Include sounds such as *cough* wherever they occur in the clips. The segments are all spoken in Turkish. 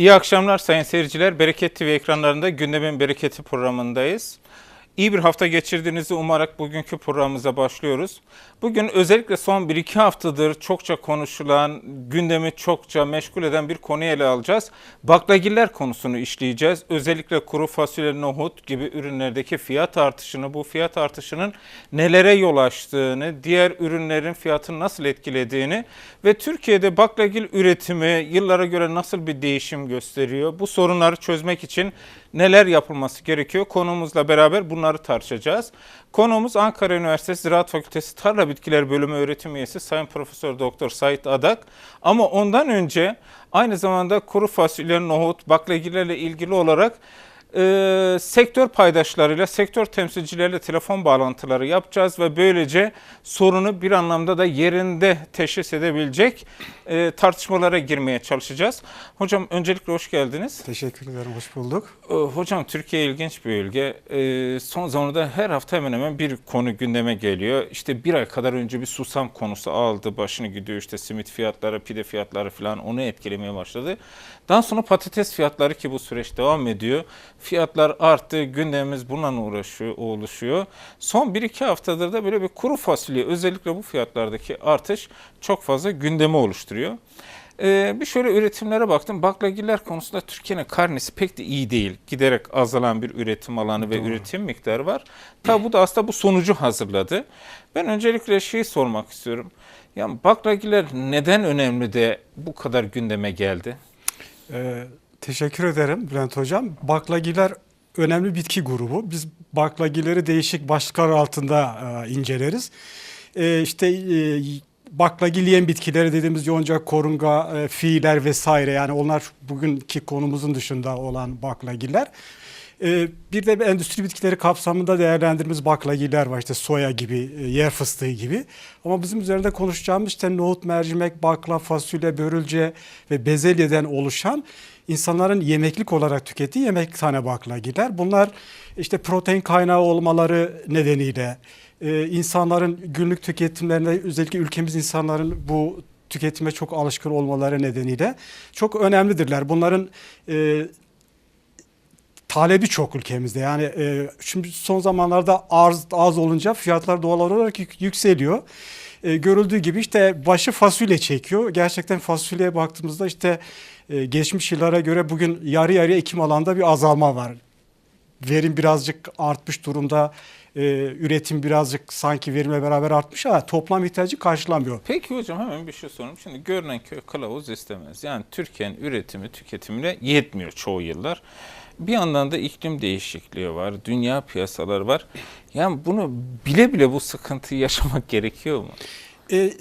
İyi akşamlar sayın seyirciler. Bereket TV ekranlarında Gündemin Bereketi programındayız. İyi bir hafta geçirdiğinizi umarak bugünkü programımıza başlıyoruz. Bugün özellikle son 1-2 haftadır çokça konuşulan, gündemi çokça meşgul eden bir konuyu ele alacağız. Baklagiller konusunu işleyeceğiz. Özellikle kuru fasulye, nohut gibi ürünlerdeki fiyat artışını, bu fiyat artışının nelere yol açtığını, diğer ürünlerin fiyatını nasıl etkilediğini ve Türkiye'de baklagil üretimi yıllara göre nasıl bir değişim gösteriyor? Bu sorunları çözmek için neler yapılması gerekiyor? Konumuzla beraber bunları tartışacağız. Konuğumuz Ankara Üniversitesi Ziraat Fakültesi Tarla Bitkileri Bölümü öğretim üyesi Sayın Profesör Doktor Sait Adak. Ama ondan önce aynı zamanda kuru fasulye, nohut, baklagillerle ilgili olarak e, sektör paydaşlarıyla, sektör temsilcileriyle telefon bağlantıları yapacağız ve böylece sorunu bir anlamda da yerinde teşhis edebilecek e, tartışmalara girmeye çalışacağız. Hocam öncelikle hoş geldiniz. Teşekkür ederim, hoş bulduk. Ee, Hocam Türkiye ilginç bir ülke. Ee, Son zamanlarda her hafta hemen hemen bir konu gündeme geliyor. İşte bir ay kadar önce bir susam konusu aldı başını gidiyor. İşte simit fiyatları, pide fiyatları falan onu etkilemeye başladı. Daha sonra patates fiyatları ki bu süreç devam ediyor. Fiyatlar arttı, gündemimiz bununla uğraşıyor, oluşuyor. Son 1-2 haftadır da böyle bir kuru fasulye özellikle bu fiyatlardaki artış çok fazla gündemi oluşturuyor. Ee, bir şöyle üretimlere baktım. Baklagiller konusunda Türkiye'nin karnesi pek de iyi değil. Giderek azalan bir üretim alanı ve üretim miktarı var. Tabi bu da aslında bu sonucu hazırladı. Ben öncelikle şeyi sormak istiyorum. Yani baklagiller neden önemli de bu kadar gündeme geldi? Ee, teşekkür ederim Bülent Hocam. Baklagiler önemli bitki grubu. Biz baklagileri değişik başlıklar altında e, inceleriz. E, işte e, baklagil yiyen bitkileri dediğimiz yonca, korunga, e, fiiller vesaire yani onlar bugünkü konumuzun dışında olan baklagiller. E, bir de endüstri bitkileri kapsamında değerlendirdiğimiz baklagiller var işte soya gibi, e, yer fıstığı gibi. Ama bizim üzerinde konuşacağımız işte nohut, mercimek, bakla, fasulye, börülce ve bezelyeden oluşan insanların yemeklik olarak tükettiği yemek tane baklagiller. Bunlar işte protein kaynağı olmaları nedeniyle e, insanların günlük tüketimlerinde özellikle ülkemiz insanların bu tüketime çok alışkın olmaları nedeniyle çok önemlidirler. Bunların e, talebi çok ülkemizde. Yani e, şimdi son zamanlarda arz az olunca fiyatlar doğal olarak yük- yükseliyor. E, görüldüğü gibi işte başı fasulye çekiyor. Gerçekten fasulyeye baktığımızda işte geçmiş yıllara göre bugün yarı yarıya ekim alanda bir azalma var. Verim birazcık artmış durumda. E, üretim birazcık sanki verimle beraber artmış ama toplam ihtiyacı karşılamıyor. Peki hocam hemen bir şey sorayım. Şimdi görünen köy kılavuz istemez. Yani Türkiye'nin üretimi tüketimine yetmiyor çoğu yıllar. Bir yandan da iklim değişikliği var, dünya piyasaları var. Yani bunu bile bile bu sıkıntıyı yaşamak *laughs* gerekiyor mu? E,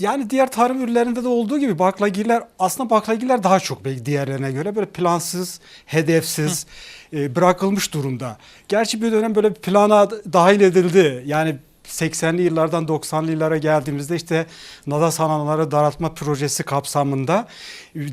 yani diğer tarım ürünlerinde de olduğu gibi baklagiller aslında baklagiller daha çok belki diğerlerine göre böyle plansız, hedefsiz e, bırakılmış durumda. Gerçi bir dönem böyle bir plana dahil edildi. Yani 80'li yıllardan 90'lı yıllara geldiğimizde işte Nadas alanları daraltma projesi kapsamında e, e,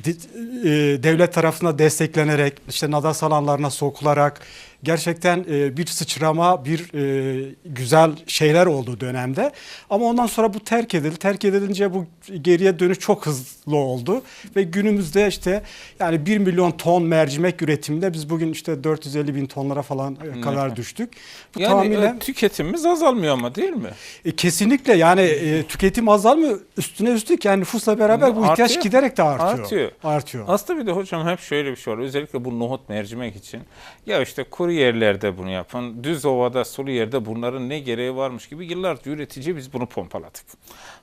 devlet tarafından desteklenerek işte Nadas alanlarına sokularak gerçekten e, bir sıçrama, bir e, güzel şeyler oldu dönemde. Ama ondan sonra bu terk edildi. Terk edilince bu geriye dönüş çok hızlı oldu ve günümüzde işte yani 1 milyon ton mercimek üretiminde biz bugün işte 450 bin tonlara falan e, kadar düştük. Bu Yani tamamıyla tüketimimiz azalmıyor ama değil mi? e, kesinlikle yani e, tüketim azalmıyor. Üstüne üstlük yani nüfusla beraber bu ihtiyaç Artıyor. giderek de artıyor. Artıyor. Artıyor. Aslında bir de hocam hep şöyle bir şey var. Özellikle bu nohut mercimek için. Ya işte kuru yerlerde bunu yapın. Düz ovada, sulu yerde bunların ne gereği varmış gibi yıllarca üretici biz bunu pompaladık.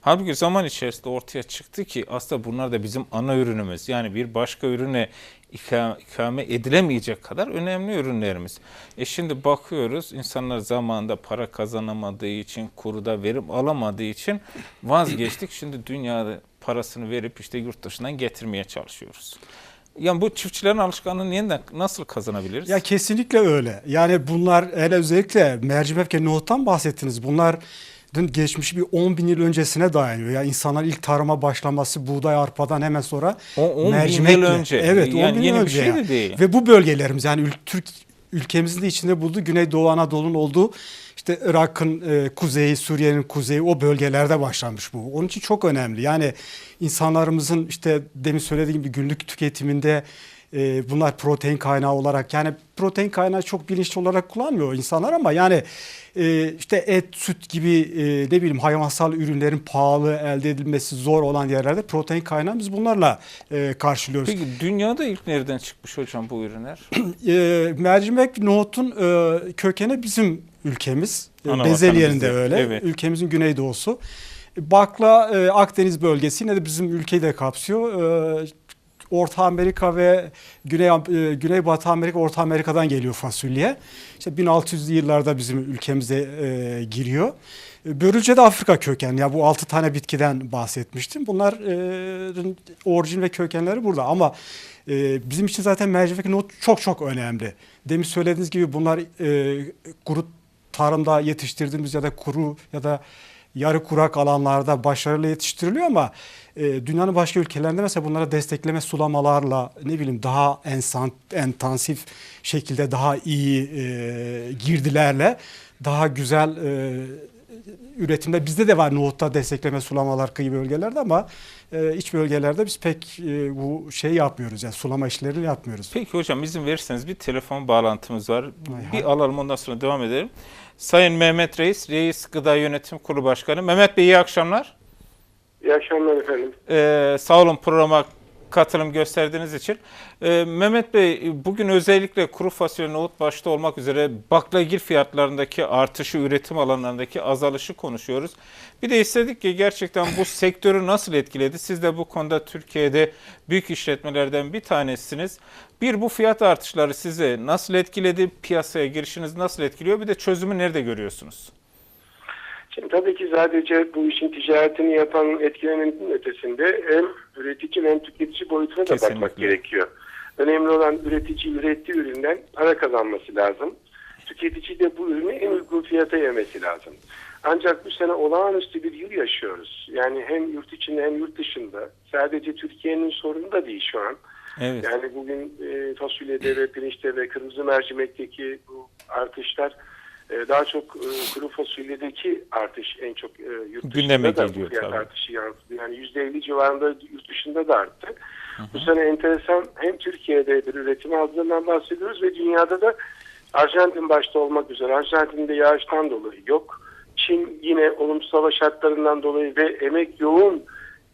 Halbuki zaman içerisinde ortaya çıktı ki aslında bunlar da bizim ana ürünümüz. Yani bir başka ürüne ika- ikame edilemeyecek kadar önemli ürünlerimiz. E şimdi bakıyoruz insanlar zamanında para kazanamadığı için, kuruda verim alamadığı için vazgeçtik. Şimdi dünyada parasını verip işte yurt dışından getirmeye çalışıyoruz. Yani bu çiftçilerin alışkanlığını yeniden nasıl kazanabiliriz? Ya kesinlikle öyle. Yani bunlar hele özellikle mercimek ve nohuttan bahsettiniz. Bunlar dün geçmiş bir 10 bin yıl öncesine dayanıyor. Ya insanlar ilk tarıma başlaması buğday arpadan hemen sonra O- 10 bin yıl mercimekle. önce. Evet 10 Yani bin yeni yıl bir önce. şey ya. de değil. Ve bu bölgelerimiz yani Türk ülkemizin de içinde bulduğu Güneydoğu Anadolu'nun olduğu işte Irak'ın e, kuzeyi, Suriye'nin kuzeyi o bölgelerde başlamış bu. Onun için çok önemli. Yani insanlarımızın işte demin söylediğim gibi günlük tüketiminde e, bunlar protein kaynağı olarak yani protein kaynağı çok bilinçli olarak kullanmıyor insanlar ama yani e, işte et, süt gibi e, ne bileyim hayvansal ürünlerin pahalı elde edilmesi zor olan yerlerde protein kaynağı biz bunlarla e, karşılıyoruz. Peki dünyada ilk nereden çıkmış hocam bu ürünler? *clears throat* E, mercimek nohutun e, kökeni bizim ülkemiz. Ana Bezelyer'in de vatanımızda, öyle. evet. Ülkemizin güneydoğusu. Bakla e, Akdeniz bölgesi yine de bizim ülkeyi de kapsıyor. E, Orta Amerika ve Güney e, Güneybatı Amerika, Orta Amerika'dan geliyor fasulye. İşte 1600'lü yıllarda bizim ülkemize e, giriyor. Börülce de Afrika kökenli. Ya bu 6 tane bitkiden bahsetmiştim. Bunların orijin ve kökenleri burada ama e, bizim için zaten mercimek nohut çok çok önemli. Demin söylediğiniz gibi bunlar e, kuru tarımda yetiştirdiğimiz ya da kuru ya da yarı kurak alanlarda başarılı yetiştiriliyor ama e, dünyanın başka ülkelerinde mesela bunlara destekleme sulamalarla ne bileyim daha ensan, intensif şekilde daha iyi e, girdilerle daha güzel e, üretimde bizde de var nohutta destekleme sulamalar kıyı bölgelerde ama e, iç bölgelerde biz pek e, bu şey yapmıyoruz yani sulama işlerini yapmıyoruz. Peki hocam izin verirseniz bir telefon bağlantımız var. Hay bir hay. alalım ondan sonra devam edelim. Sayın Mehmet Reis, Reis Gıda Yönetim Kurulu Başkanı. Mehmet Bey iyi akşamlar. İyi akşamlar efendim. Ee, sağ olun programa katılım gösterdiğiniz için. Ee, Mehmet Bey bugün özellikle kuru fasulye nohut başta olmak üzere baklagil fiyatlarındaki artışı, üretim alanlarındaki azalışı konuşuyoruz. Bir de istedik ki gerçekten bu sektörü nasıl etkiledi? Siz de bu konuda Türkiye'de büyük işletmelerden bir tanesiniz. Bir bu fiyat artışları sizi nasıl etkiledi? Piyasaya girişiniz nasıl etkiliyor? Bir de çözümü nerede görüyorsunuz? Şimdi tabii ki sadece bu işin ticaretini yapan etkilenenin ötesinde hem üretici hem tüketici boyutuna da Kesinlikle. bakmak gerekiyor. Önemli olan üretici ürettiği üründen para kazanması lazım. Tüketici de bu ürünü en uygun fiyata yemesi lazım. Ancak bu sene olağanüstü bir yıl yaşıyoruz. Yani hem yurt içinde hem yurt dışında. Sadece Türkiye'nin sorunu da değil şu an. Evet. Yani bugün e, fasulyede ve pirinçte ve kırmızı mercimekteki bu artışlar daha çok e, kuru fasulyedeki artış en çok e, yurt dışında Gündeme da geliyor fiyat tabii. artışı yansıdı. Yani %50 civarında yurt dışında da arttı. Bu sene enteresan hem Türkiye'de bir üretim azlığından bahsediyoruz ve dünyada da Arjantin başta olmak üzere Arjantin'de yağıştan dolayı yok. Çin yine olumsuz hava şartlarından dolayı ve emek yoğun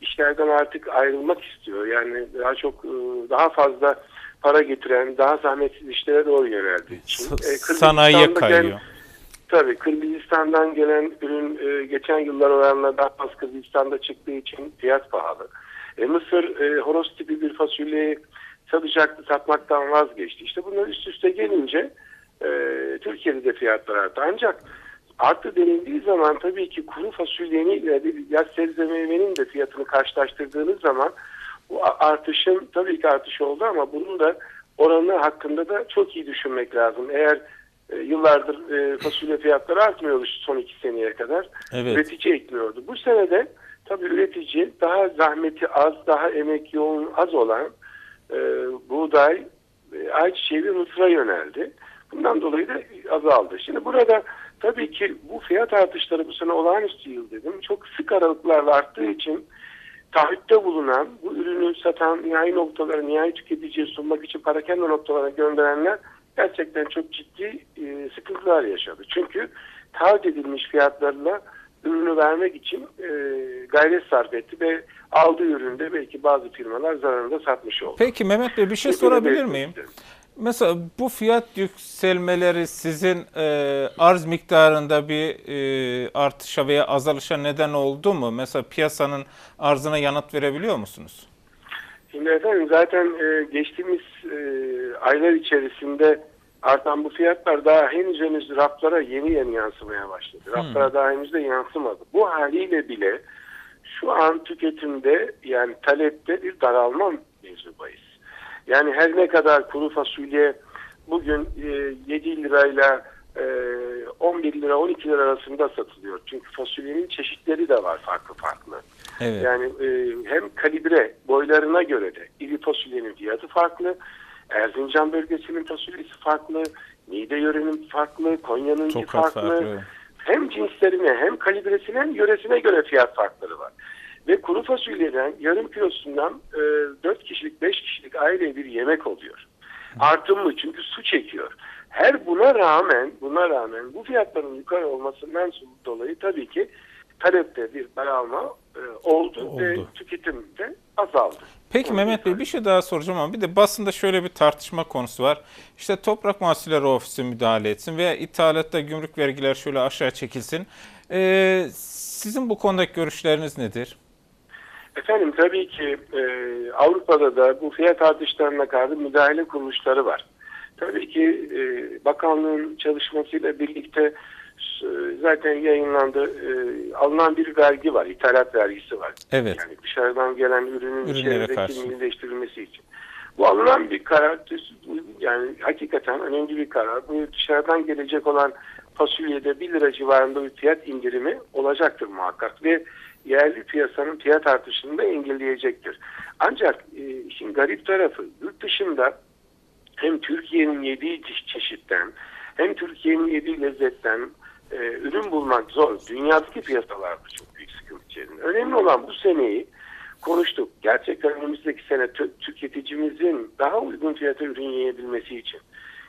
işlerden artık ayrılmak istiyor. Yani daha çok e, daha fazla para getiren, daha zahmetsiz işlere doğru yöneldi. Çin. S- E, sanayiye kayıyor. Tabii Kırgızistan'dan gelen ürün e, geçen yıllar oranla daha az Kırgızistan'da çıktığı için fiyat pahalı. E, Mısır e, horoz tipi bir fasulyeyi satacaktı, satmaktan vazgeçti. İşte bunlar üst üste gelince e, Türkiye'de de fiyatlar arttı. Ancak arttı denildiği zaman tabii ki kuru fasulyenin ya da yaz sebze meyvenin de fiyatını karşılaştırdığınız zaman bu artışın tabii ki artış oldu ama bunun da oranı hakkında da çok iyi düşünmek lazım. Eğer e, yıllardır e, fasulye fiyatları artmıyordu son iki seneye kadar. Evet. Üretici ekliyordu. Bu senede tabii üretici daha zahmeti az, daha emek yoğun az olan e, buğday, e, ayçiçeği ve mısıra yöneldi. Bundan dolayı da azaldı. Şimdi burada tabii ki bu fiyat artışları bu sene olağanüstü yıl dedim. Çok sık aralıklarla arttığı için taahhütte bulunan, bu ürünü satan nihai noktalara, nihai tüketiciye sunmak için parakende noktalarına gönderenler gerçekten çok ciddi e, sıkıntılar yaşadı. Çünkü taahhüt edilmiş fiyatlarla ürünü vermek için e, gayret sarf etti ve aldığı üründe belki bazı firmalar zararında satmış oldu. Peki Mehmet Bey bir şey Bunu sorabilir miyim? isterim. Mesela bu fiyat yükselmeleri sizin e, arz miktarında bir e, artışa veya azalışa neden oldu mu? Mesela piyasanın arzına yanıt verebiliyor musunuz? Şimdi efendim zaten e, geçtiğimiz e, aylar içerisinde artan bu fiyatlar daha henüz henüz raflara yeni yeni yansımaya başladı. Raflara daha henüz de yansımadı. Bu haliyle bile şu an tüketimde yani talepte bir daralma mevzubayız. Yani her ne kadar kuru fasulye bugün e, 7 lirayla 11 lira 12 lira arasında satılıyor. Çünkü fasulyenin çeşitleri de var farklı farklı. Evet. Yani e, hem kalibre boylarına göre de iri fasulyenin fiyatı farklı. Erzincan bölgesinin fasulyesi farklı. Niğde yörenin farklı. Konya'nınki farklı. farklı. Hem cinslerine hem kalibresine hem yöresine göre fiyat farkları var. Ve kuru fasulyeden yarım kilosundan e, 4 kişilik 5 kişilik aileye bir yemek oluyor. Artımlı çünkü su çekiyor. Her buna rağmen buna rağmen bu fiyatların yukarı olmasından dolayı tabii ki talepte bir daralma e, oldu, ve Oldu. tüketim de azaldı. Peki Onu Mehmet Bey bir şey daha soracağım ama bir de basında şöyle bir tartışma konusu var. İşte Toprak Mahsulleri Ofisi müdahale etsin veya ithalatta gümrük vergiler şöyle aşağı çekilsin. Ee, sizin bu konudaki görüşleriniz nedir? Efendim tabii ki e, Avrupa'da da bu fiyat artışlarına karşı müdahale kuruluşları var. Tabii ki e, bakanlığın çalışmasıyla birlikte e, zaten yayınlandı. E, alınan bir vergi var. ithalat vergisi var. Evet. Yani dışarıdan gelen ürünün içerideki millileştirilmesi için. Bu alınan bir karar yani hakikaten önemli bir karar. Bu dışarıdan gelecek olan fasulyede 1 lira civarında bir fiyat indirimi olacaktır muhakkak ve yerli piyasanın fiyat artışını da engelleyecektir. Ancak e, işin garip tarafı yurt dışında hem Türkiye'nin yediği çe- çeşitten hem Türkiye'nin yediği lezzetten e, ürün bulmak zor. Dünyadaki piyasalarda çok büyük sıkıntı içerisinde. Önemli olan bu seneyi konuştuk. Gerçekten önümüzdeki sene tü- tüketicimizin daha uygun fiyata ürün yiyebilmesi için,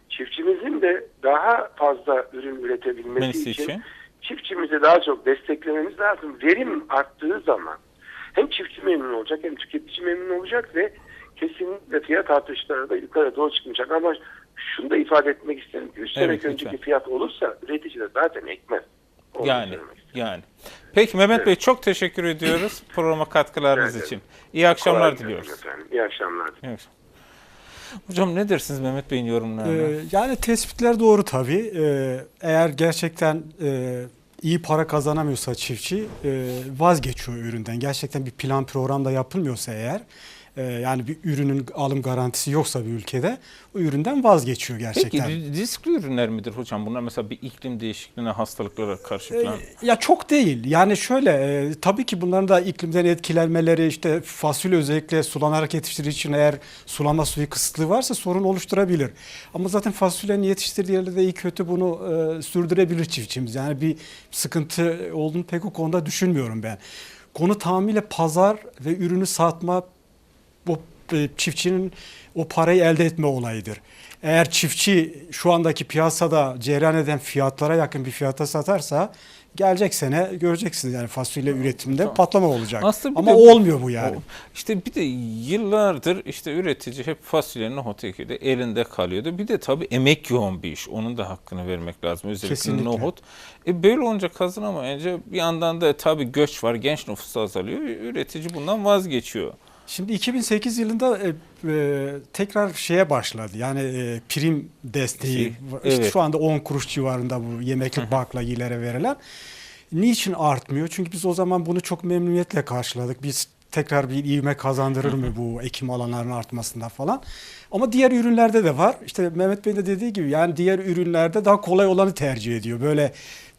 çiftçimizin de daha fazla ürün üretebilmesi için, için. çiftçimizi daha çok desteklememiz lazım. Verim arttığı zaman hem çiftçi memnun olacak hem tüketici memnun olacak ve kesinlikle fiyat artışları da yukarı doğru çıkmayacak. Ama şunu da ifade etmek isterim ki 3 sene Evet, lütfen. önceki fiyat olursa üretici de zaten ekmez. Onu Yani yani. Peki Mehmet Evet. Bey çok teşekkür ediyoruz *clears throat* programa katkılarınız Evet, için. İyi akşamlar Kolay diliyoruz. Efendim. İyi akşamlar. İyi akşamlar. Hocam ne dersiniz Mehmet Bey'in yorumlarına? Ee, yani tespitler doğru tabii. Ee, eğer gerçekten e, iyi para kazanamıyorsa çiftçi e, vazgeçiyor üründen. Gerçekten bir plan program da yapılmıyorsa eğer yani bir ürünün alım garantisi yoksa bir ülkede o üründen vazgeçiyor Peki gerçekten. ri- riskli ürünler midir hocam? Bunlar mesela bir iklim değişikliğine, hastalıklara karşı falan. Ee, Ya çok değil. Yani şöyle e, tabii ki bunların da iklimden etkilenmeleri işte fasulye özellikle sulanarak yetiştirir için eğer sulama suyu kısıtlığı varsa sorun oluşturabilir. Ama zaten fasulyenin yetiştirdiği yerde de iyi kötü bunu e, sürdürebilir çiftçimiz. Yani bir sıkıntı olduğunu pek o konuda düşünmüyorum ben. Konu tamamıyla pazar ve ürünü satma bu e, çiftçinin o parayı elde etme olayıdır. Eğer çiftçi şu andaki piyasada cereyan eden fiyatlara yakın bir fiyata satarsa gelecek sene göreceksiniz yani fasulye üretiminde Tamam. patlama olacak. Aslında Ama de- olmuyor bu yani. O- İşte bir de yıllardır işte üretici hep fasulyenin nohut ekiyordu, elinde kalıyordu. Bir de tabii emek yoğun bir iş. Onun da hakkını vermek lazım. Özellikle Kesinlikle. nohut. E böyle olunca kazanamayınca bir yandan da tabii göç var, genç nüfus azalıyor. Üretici bundan vazgeçiyor. Şimdi 2008 yılında e, e, tekrar şeye başladı. Yani e, prim desteği. Şey, işte evet. şu anda 10 kuruş civarında bu yemeklik baklagilere verilen. Niçin artmıyor? Çünkü biz o zaman bunu çok memnuniyetle karşıladık. Biz tekrar bir ivme kazandırır mı bu ekim alanlarının artmasında falan. Ama diğer ürünlerde de var. İşte Mehmet Bey'in de dediği gibi yani diğer ürünlerde daha kolay olanı tercih ediyor. Böyle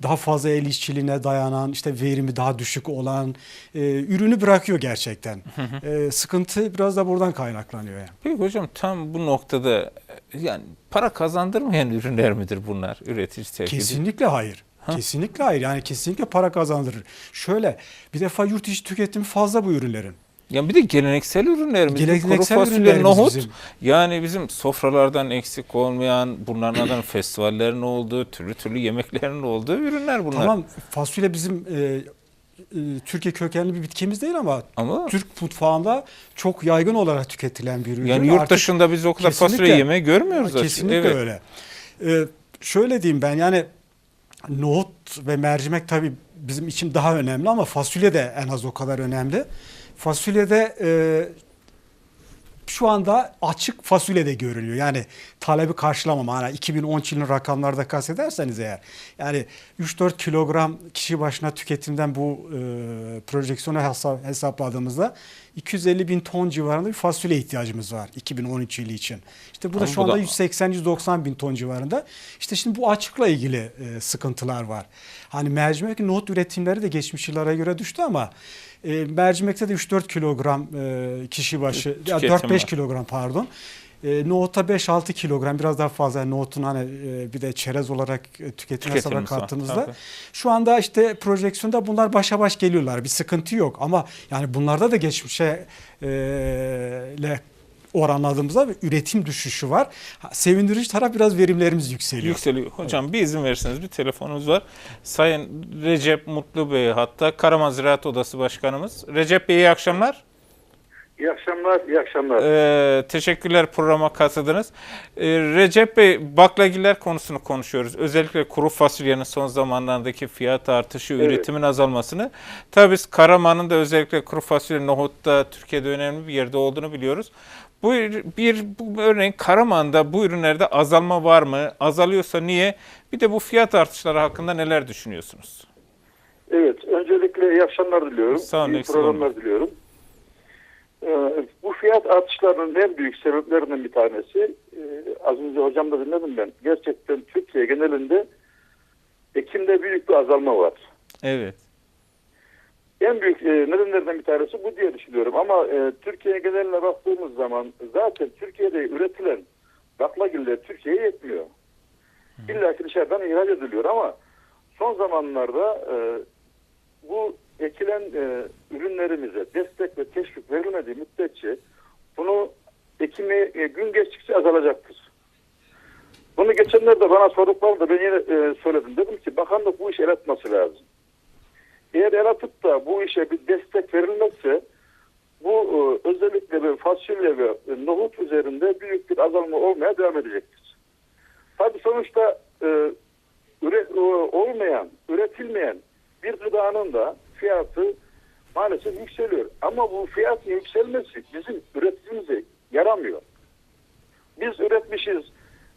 daha fazla el işçiliğine dayanan, işte verimi daha düşük olan e, ürünü bırakıyor gerçekten. E, sıkıntı biraz da buradan kaynaklanıyor yani. Peki hocam tam bu noktada e, yani para kazandırmayan ürünler midir bunlar üretici ediyor? Kesinlikle hayır. Kesinlikle hayır. Yani kesinlikle para kazandırır. Şöyle bir defa yurt içi tüketimi fazla bu ürünlerin. Yani bir de geleneksel ürünler mi? Geleneksel Kuru fasulye, ürünlerimiz nohut. bizim. Yani bizim sofralardan eksik olmayan, bunların adına *clears throat* festivallerin olduğu, türlü türlü yemeklerin olduğu ürünler bunlar. Tamam fasulye bizim e, e, Türkiye kökenli bir bitkimiz değil ama Ama Türk mutfağında çok yaygın olarak tüketilen bir ürün. yani yurt Artık- dışında biz o kadar fasulye yemeği görmüyoruz. Kesinlikle Evet. öyle. Ee, şöyle diyeyim ben yani nohut ve mercimek tabii bizim için daha önemli ama fasulye de en az o kadar önemli. Fasulyede e, şu anda açık fasulye de görünüyor. Yani talebi karşılamama. Yani 2010 yılının rakamlarda kastederseniz eğer. Yani 3-4 kilogram kişi başına tüketimden bu e, projeksiyonu hesa- hesapladığımızda 250 bin ton civarında bir fasulye ihtiyacımız var 2013 yılı için. İşte bu da Ama şu bu da- anda 180-190 bin ton civarında. İşte şimdi bu açıkla ilgili e, sıkıntılar var. Hani mercimek nohut üretimleri de geçmiş yıllara göre düştü ama e, mercimekte de 3-4 kilogram e, kişi başı, ya Tüketim 4-5 var. kilogram pardon. E, nohuta 5-6 kilogram biraz daha fazla yani nohutun hani e, bir de çerez olarak e, tüketim hesabına Tüketimimiz var, kattığımızda tabii. şu anda işte projeksiyonda bunlar başa baş geliyorlar. Bir sıkıntı yok ama yani bunlarda da geçmişe e, oranladığımızda bir üretim düşüşü var. Sevindirici taraf biraz verimlerimiz yükseliyor. Yükseliyor. Hocam bir izin verirseniz bir telefonumuz var. Sayın Recep Mutlu Bey hatta Karaman Ziraat Odası Başkanımız. Recep Bey iyi akşamlar. İyi akşamlar, iyi akşamlar. Ee, teşekkürler programa katıldınız. Ee, Recep Bey baklagiller konusunu konuşuyoruz. Özellikle kuru fasulyenin son zamanlardaki fiyat artışı, Evet. üretimin azalmasını. Tabii biz Karaman'ın da özellikle kuru fasulye, nohutta Türkiye'de önemli bir yerde olduğunu biliyoruz. Bu bir bu örneğin Karaman'da bu ürünlerde azalma var mı? Azalıyorsa niye? Bir de bu fiyat artışları hakkında neler düşünüyorsunuz? Evet, öncelikle iyi akşamlar diliyorum. Sağ olun, iyi programlar diliyorum. Ee, bu fiyat artışlarının en büyük sebeplerinden bir tanesi, e, az önce hocam da dinledim ben, gerçekten Türkiye genelinde Ekim'de büyük bir azalma var. Evet. En büyük e, nedenlerden bir tanesi bu diye düşünüyorum. Ama e, Türkiye geneline baktığımız zaman zaten Türkiye'de üretilen baklagiller Türkiye'ye yetmiyor. İlla ki dışarıdan ihraç ediliyor ama son zamanlarda e, bu ekilen e, ürünlerimize destek ve teşvik verilmediği müddetçe bunu ekimi e, gün geçtikçe azalacaktır. Bunu geçenlerde bana sorduklarında ben yine e, söyledim. Dedim ki bakanlık bu işe el atması lazım. Eğer el atıp da bu işe bir destek verilmezse bu e, özellikle böyle fasulye ve e, nohut üzerinde büyük bir azalma olmaya devam edecektir. Tabii sonuçta e, üre- e, olmayan, üretilmeyen bir gıdanın da fiyatı maalesef yükseliyor. Ama bu fiyatın yükselmesi bizim üreticimize yaramıyor. Biz üretmişiz,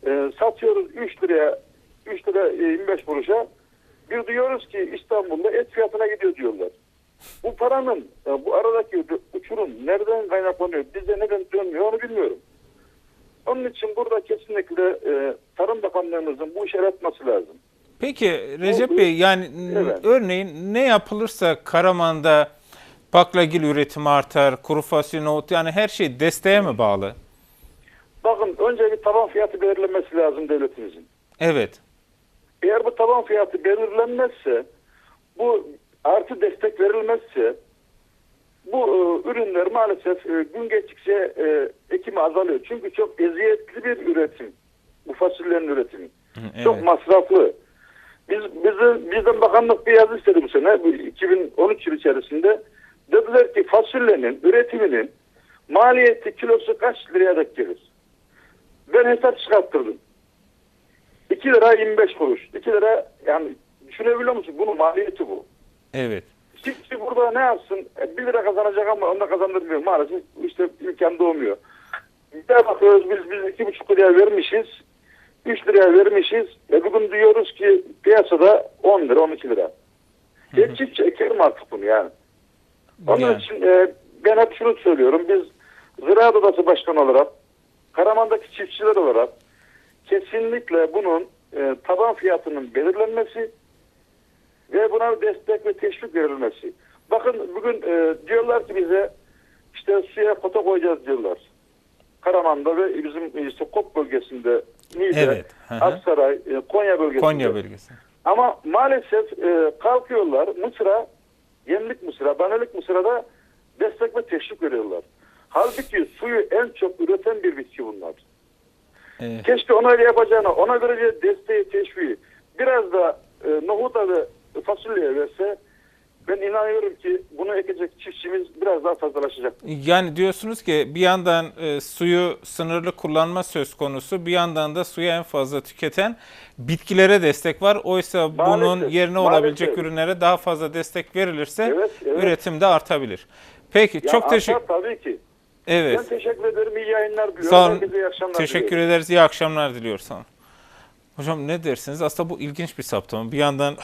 e, satıyoruz 3 liraya, 3 lira e, 25 kuruşa. Bir diyoruz ki İstanbul'da et fiyatına gidiyor diyorlar. Bu paranın, bu aradaki uçurum nereden kaynaklanıyor, bize neden dönmüyor onu bilmiyorum. Onun için burada kesinlikle e, Tarım Bakanlığımızın bu işe el atması lazım. Peki Recep Bey yani Evet. örneğin ne yapılırsa Karaman'da baklagil üretimi artar, kuru fasulye, nohut yani her şey desteğe mi bağlı? Bakın önce bir taban fiyatı belirlenmesi lazım devletimizin. Evet. Eğer bu taban fiyatı belirlenmezse, bu artı destek verilmezse, bu e, ürünler maalesef e, gün geçtikçe e, ekimi azalıyor. Çünkü çok eziyetli bir üretim. Bu fasulyenin üretimi. Hı, Çok evet. masraflı. Biz bizi, bizden bakanlık bir yazı istedi bu sene. Bu 2013 yıl içerisinde. Dediler ki fasulyenin üretiminin maliyeti kilosu kaç liraya denk gelir? Ben hesap çıkarttırdım. 2 lira 25 kuruş. 2 lira yani düşünebiliyor musun? Bunun maliyeti bu. Evet. Çiftçi burada ne yapsın? 1 lira kazanacak ama onu da kazandırmıyor. Maalesef işte imkan doğmuyor. Bir de bakıyoruz biz biz iki buçuk liraya vermişiz. 3 liraya vermişiz. E bugün diyoruz ki piyasada 10 lira 12 lira. E çiftçi eker mi artık bunu yani? Onun Yani. için e, ben hep şunu söylüyorum. Biz Ziraat Odası Başkanı olarak Karaman'daki çiftçiler olarak kesinlikle bunun e, taban fiyatının belirlenmesi ve buna destek ve teşvik verilmesi. Bakın bugün e, diyorlar ki bize işte suya kota koyacağız diyorlar. Karaman'da ve bizim işte Kop bölgesinde Niğde, Evet. Aksaray, e, Konya bölgesinde. Konya bölgesi. Ama maalesef e, kalkıyorlar Mısır'a, yemlik Mısır'a, banelik Mısır'a da destek ve teşvik veriyorlar. Halbuki suyu en çok üreten bir bitki bunlar. Evet. Keşke ona öyle yapacağına, ona göre desteği, teşviği biraz da e, nohuta ve fasulyeye verse ben inanıyorum ki bunu ekecek çiftçimiz biraz daha fazlalaşacak. Yani diyorsunuz ki bir yandan e, suyu sınırlı kullanma söz konusu, bir yandan da suyu en fazla tüketen bitkilere destek var. Oysa bunun Maalesef, yerine maalesef. olabilecek ürünlere daha fazla destek verilirse Evet, evet. üretim de artabilir. Peki Ya çok teşekkür tabii ki. Evet. Ben teşekkür ederim. İyi yayınlar diliyorum. Sağ olun. Herkese iyi akşamlar Teşekkür diliyorum. ederiz. İyi akşamlar diliyoruz sana. Hocam ne dersiniz? Aslında bu ilginç bir saptama. Bir yandan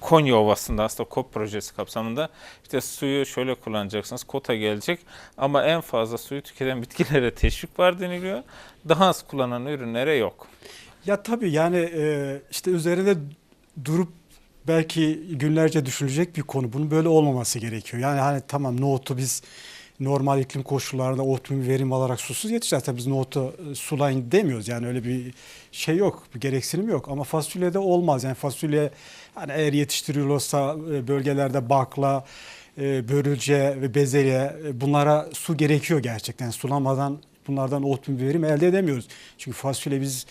Konya Ovası'nda aslında KOP projesi kapsamında işte suyu şöyle kullanacaksınız. Kota gelecek ama en fazla suyu tüketen bitkilere *laughs* teşvik var deniliyor. Daha az kullanan ürünlere yok. Ya tabii yani e, işte üzerinde durup belki günlerce düşünülecek bir konu. Bunun böyle olmaması gerekiyor. Yani hani tamam nohutu biz normal iklim koşullarında optimum verim alarak susuz yetişir. Zaten biz nohutu e, sulayın demiyoruz yani öyle bir şey yok, bir gereksinim yok. Ama fasulyede olmaz yani fasulye hani eğer yetiştiriliyorsa e, bölgelerde bakla, e, börülce ve bezelye bunlara su gerekiyor gerçekten. Sulamadan bunlardan bir verim elde edemiyoruz. Çünkü fasulye biz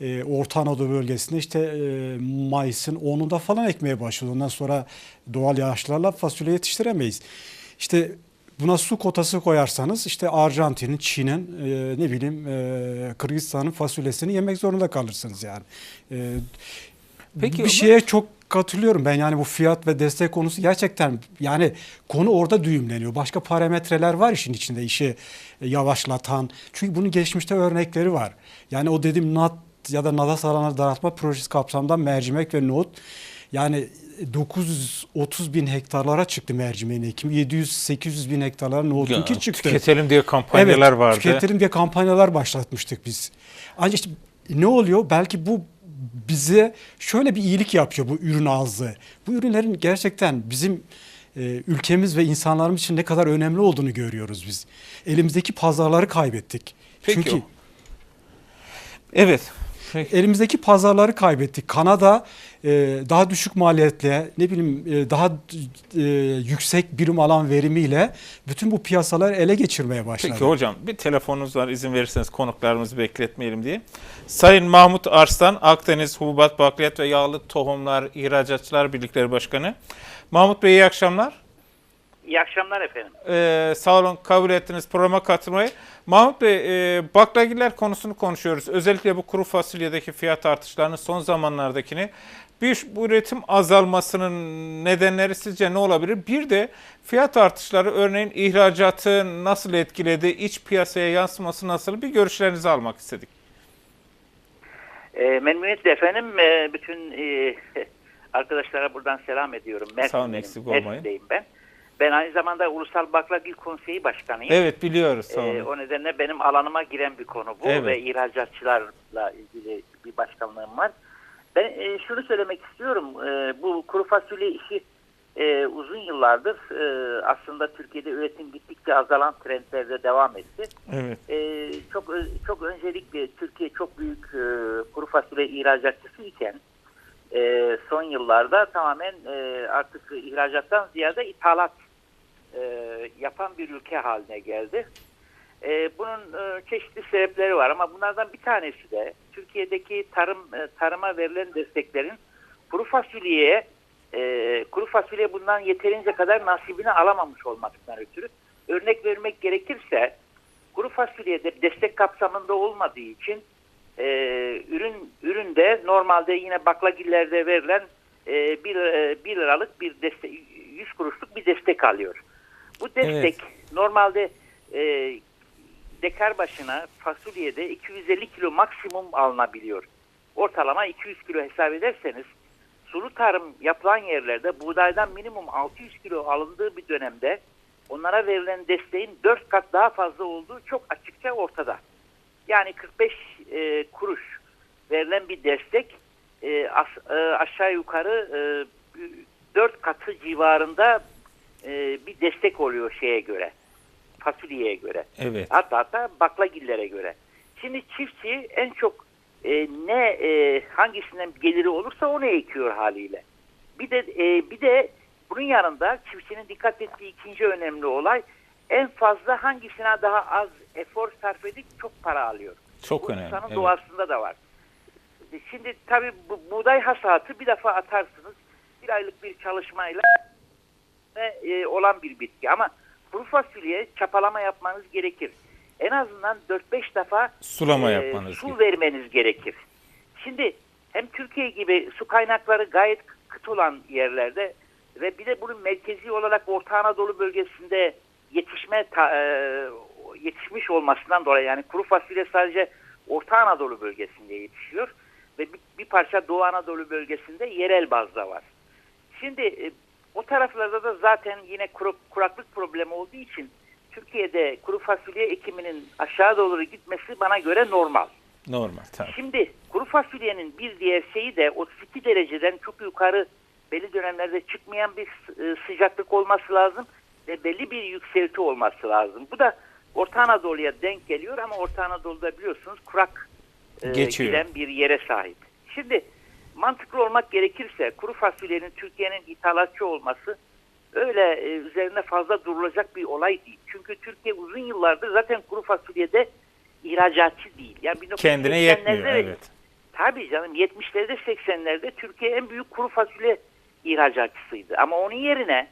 e, Orta Anadolu bölgesinde işte e, Mayıs'ın 10'unda falan ekmeye başlıyoruz. Ondan sonra doğal yağışlarla fasulye yetiştiremeyiz. İşte buna su kotası koyarsanız işte Arjantin'in, Çin'in, e, ne bileyim e, Kırgızistan'ın fasulyesini yemek zorunda kalırsınız yani. E, Peki bir ama- şeye çok katılıyorum ben yani bu fiyat ve destek konusu gerçekten yani konu orada düğümleniyor. Başka parametreler var işin içinde işi yavaşlatan. Çünkü bunun geçmişte örnekleri var. Yani o dediğim NAT ya da NADAS alanı daraltma projesi kapsamında mercimek ve nohut yani 930 bin hektarlara çıktı mercimeğin ekimi. 700-800 bin hektarlara nohutunki Ya, çıktı. Tüketelim diye kampanyalar evet, vardı. Tüketelim diye kampanyalar başlatmıştık biz. Ancak işte ne oluyor? Belki bu bize şöyle bir iyilik yapıyor bu ürün ağzı. Bu ürünlerin gerçekten bizim e, ülkemiz ve insanlarımız için ne kadar önemli olduğunu görüyoruz biz. Elimizdeki pazarları kaybettik. Peki Çünkü o- Evet. Peki. elimizdeki pazarları kaybettik. Kanada e, daha düşük maliyetle ne bileyim e, daha e, yüksek birim alan verimiyle bütün bu piyasaları ele geçirmeye başladı. Peki hocam bir telefonunuz var izin verirseniz konuklarımızı bekletmeyelim diye. Sayın Mahmut Arslan Akdeniz Hububat Bakliyat ve Yağlı Tohumlar İhracatçılar Birlikleri Başkanı. Mahmut Bey iyi akşamlar. İyi akşamlar efendim. Ee, sağ olun kabul ettiniz programa katılmayı. Mahmut Bey e, baklagiller konusunu konuşuyoruz. Özellikle bu kuru fasulyedeki fiyat artışlarının son zamanlardakini bir bu üretim azalmasının nedenleri sizce ne olabilir? Bir de fiyat artışları örneğin ihracatı nasıl etkiledi, iç piyasaya yansıması nasıl bir görüşlerinizi almak istedik. E, memnuniyetle efendim e, bütün e, *laughs* arkadaşlara buradan selam ediyorum. Mersin Sağ olun, eksik olmayın. Mersin'deyim ben. Ben aynı zamanda Ulusal Baklagil Konseyi Başkanıyım. Evet biliyoruz sağ E, olun. o nedenle benim alanıma giren bir konu bu Evet. ve ihracatçılarla ilgili bir başkanlığım var. Ben e, şunu söylemek istiyorum. E, bu kuru fasulye işi e, uzun yıllardır e, aslında Türkiye'de üretim gittikçe azalan trendlerde devam etti. Evet. Ee, çok çok öncelikle Türkiye çok büyük e, kuru fasulye ihracatçısı iken e, son yıllarda tamamen e, artık ihracattan ziyade ithalat e, yapan bir ülke haline geldi. E, bunun e, çeşitli sebepleri var ama bunlardan bir tanesi de Türkiye'deki tarım e, tarıma verilen desteklerin kuru fasulyeye e, kuru fasulye bundan yeterince kadar nasibini alamamış olmasından ötürü. Örnek vermek gerekirse kuru fasulyede destek kapsamında olmadığı için e, ürün üründe normalde yine baklagillerde verilen e, bir, e, bir liralık bir destek 100 kuruşluk bir destek alıyor. Bu destek normalde e, dekar başına fasulyede 250 kilo maksimum alınabiliyor. Ortalama 200 kilo hesap ederseniz sulu tarım yapılan yerlerde buğdaydan minimum 600 kilo alındığı bir dönemde onlara verilen desteğin 4 kat daha fazla olduğu çok açıkça ortada. Yani 45 e, kuruş verilen bir destek e, as- e, aşağı yukarı e, 4 katı civarında e, bir destek oluyor şeye göre. Fasulyeye göre. Evet. Hatta hatta baklagillere göre. Şimdi çiftçi en çok e, ne e, hangisinden geliri olursa onu ekiyor haliyle. Bir de e, bir de bunun yanında çiftçinin dikkat ettiği ikinci önemli olay en fazla hangisine daha az efor sarf edip çok para alıyor. Çok Bu önemli. insanın Evet. doğasında da var. Şimdi tabii bu, buğday hasatı bir defa atarsınız. Bir aylık bir çalışmayla ve, e, olan bir bitki. Ama kuru fasulye çapalama yapmanız gerekir. En azından 4-5 defa Sulama e, yapmanız su gerekiyor. vermeniz gerekir. Şimdi hem Türkiye gibi su kaynakları gayet kıt olan yerlerde ve bir de bunun merkezi olarak Orta Anadolu bölgesinde yetişme ta- e, yetişmiş olmasından dolayı yani kuru fasulye sadece Orta Anadolu bölgesinde yetişiyor ve bir, bir parça Doğu Anadolu bölgesinde yerel bazda var. Şimdi e, o taraflarda da zaten yine kuru- kuraklık problemi olduğu için Türkiye'de kuru fasulye ekiminin aşağı doğru gitmesi bana göre normal. Normal tabii. Şimdi kuru fasulyenin bir diğer şeyi de 32 dereceden çok yukarı belli dönemlerde çıkmayan bir e, sıcaklık olması lazım. ve belli bir yükselti olması lazım. Bu da Orta Anadolu'ya denk geliyor ama Orta Anadolu'da biliyorsunuz kurak e, giden bir yere sahip. Şimdi mantıklı olmak gerekirse kuru fasulyenin Türkiye'nin ithalatçı olması öyle e, üzerine fazla durulacak bir olay değil. Çünkü Türkiye uzun yıllardır zaten kuru fasulyede ihracatçı değil. Yani 1980'lerde Kendine yetmiyor. ve- Evet. Tabii canım 70'lerde 80'lerde Türkiye en büyük kuru fasulye ihracatçısıydı. Ama onun yerine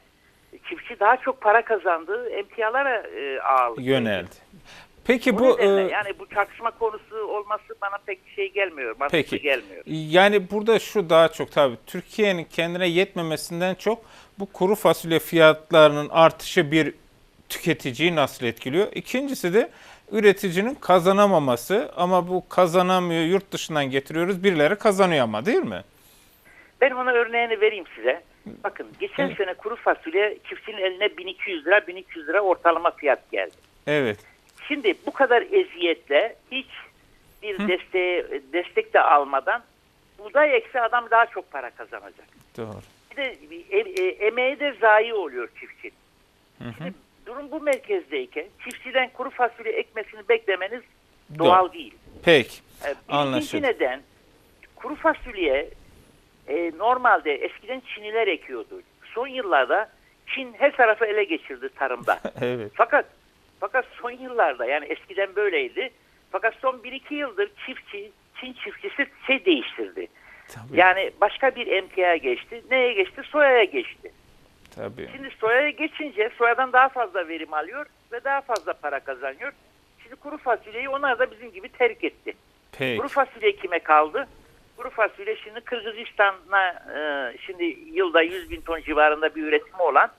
çiftçi daha çok para kazandığı emtialara e, ağırlık. Yöneldi. Peki Bu, bu nedenle e, yani bu tartışma konusu olması bana pek şey gelmiyor. Peki. gelmiyor. Yani burada şu daha çok tabii Türkiye'nin kendine yetmemesinden çok bu kuru fasulye fiyatlarının artışı bir tüketiciyi nasıl etkiliyor? İkincisi de üreticinin kazanamaması ama bu kazanamıyor yurt dışından getiriyoruz birileri kazanıyor ama değil mi? Ben ona örneğini vereyim size. Bakın geçen Evet. sene kuru fasulye çiftçinin eline 1200 lira 1200 lira ortalama fiyat geldi. Evet. Şimdi bu kadar eziyetle hiç bir desteğe, destek de almadan buğday eksi adam daha çok para kazanacak. Doğru. Bir de e, e, emeği de zayi oluyor çiftçinin. Hı hı. Şimdi durum bu merkezdeyken çiftçiden kuru fasulye ekmesini beklemeniz Doğru. doğal değil. Peki. Ee, Bir Anlaşıldı. ikinci neden kuru fasulye e, normalde eskiden Çinliler ekiyordu. Son yıllarda Çin her tarafı ele geçirdi tarımda. *laughs* Evet. Fakat fakat son yıllarda yani eskiden böyleydi. Fakat son 1-2 yıldır çiftçi, Çin çiftçisi şey değiştirdi. Tabii. Yani başka bir emtiaya geçti. Neye geçti? Soyaya geçti. Tabii. Şimdi soyaya geçince soyadan daha fazla verim alıyor ve daha fazla para kazanıyor. Şimdi kuru fasulyeyi onlar da bizim gibi terk etti. Peki. Kuru fasulye kime kaldı? Kuru fasulye şimdi Kırgızistan'a e, şimdi yılda 100 bin ton civarında bir üretimi olan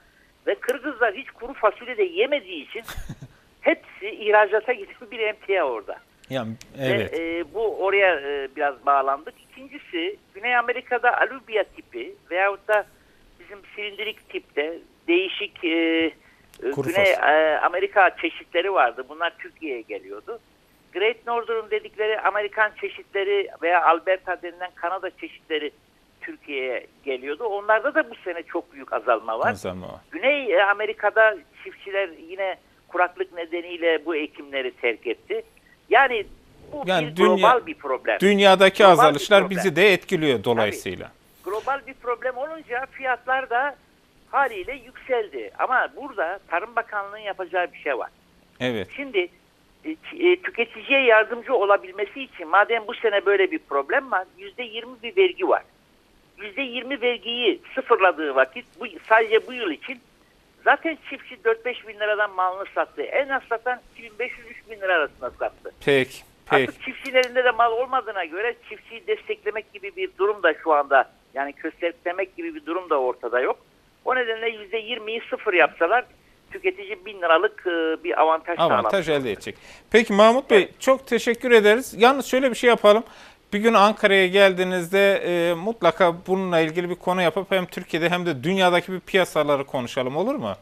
ve Kırgızlar hiç kuru fasulye de yemediği için *laughs* hepsi ihracata giden bir emtia orada. Yani, evet. Ve, e, bu oraya e, biraz bağlandık. İkincisi Güney Amerika'da alubya tipi veyahut da bizim silindirik tipte değişik e, e, Kuru Güney e, Amerika çeşitleri vardı. Bunlar Türkiye'ye geliyordu. Great Northern dedikleri Amerikan çeşitleri veya Alberta denilen Kanada çeşitleri Türkiye'ye geliyordu. Onlarda da bu sene çok büyük azalma var. Azalma var. Güney Amerika'da çiftçiler yine kuraklık nedeniyle bu ekimleri terk etti. Yani bu Yani bir dünya- global bir problem. Dünyadaki Global azalışlar bizi de etkiliyor dolayısıyla. global bir problem olunca fiyatlar da haliyle yükseldi. Ama burada Tarım Bakanlığı'nın yapacağı bir şey var. Evet. Şimdi e, e, tüketiciye yardımcı olabilmesi için madem bu sene böyle bir problem var yüzde yirmi bir vergi var. Yüzde yirmi vergiyi sıfırladığı vakit bu, sadece bu yıl için zaten çiftçi 4-5 bin liradan malını sattı. En az satan 2500-3000 lira arasında sattı. Peki. Peki. Artık çiftçinin elinde de mal olmadığına göre çiftçiyi desteklemek gibi bir durum da şu anda yani kösteklemek gibi bir durum da ortada yok. O nedenle yüzde yirmiyi sıfır yapsalar tüketici bin liralık e, bir avantaj, avantaj sağlamış elde edecek. Peki Mahmut Bey çok teşekkür ederiz. Yalnız şöyle bir şey yapalım. Bir gün Ankara'ya geldiğinizde e, mutlaka bununla ilgili bir konu yapıp hem Türkiye'de hem de dünyadaki bir piyasaları konuşalım olur mu?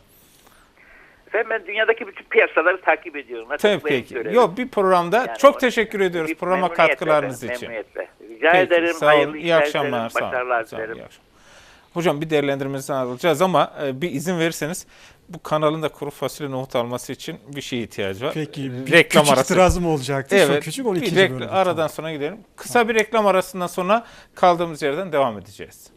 Efendim ben dünyadaki bütün piyasaları takip ediyorum. Tabii peki. Yok bir programda Yani çok teşekkür ediyoruz Bir programa katkılarınız efendim, için. Memnuniyetle. Rica Peki, ederim. sağ olun. İyi akşamlar. Sağ olun. Başarılar Sağ olun, dilerim. iyi akşamlar. Hocam bir değerlendirmenizi alacağız ama e, bir izin verirseniz bu kanalın da kuru fasulye nohut alması için bir şeye ihtiyacı var. Peki bir reklam küçük arası. itirazım olacaktı. Çok Evet. küçük 12. bir rekla- bölümde. aradan sonra gidelim. Kısa bir reklam arasından sonra kaldığımız yerden devam edeceğiz.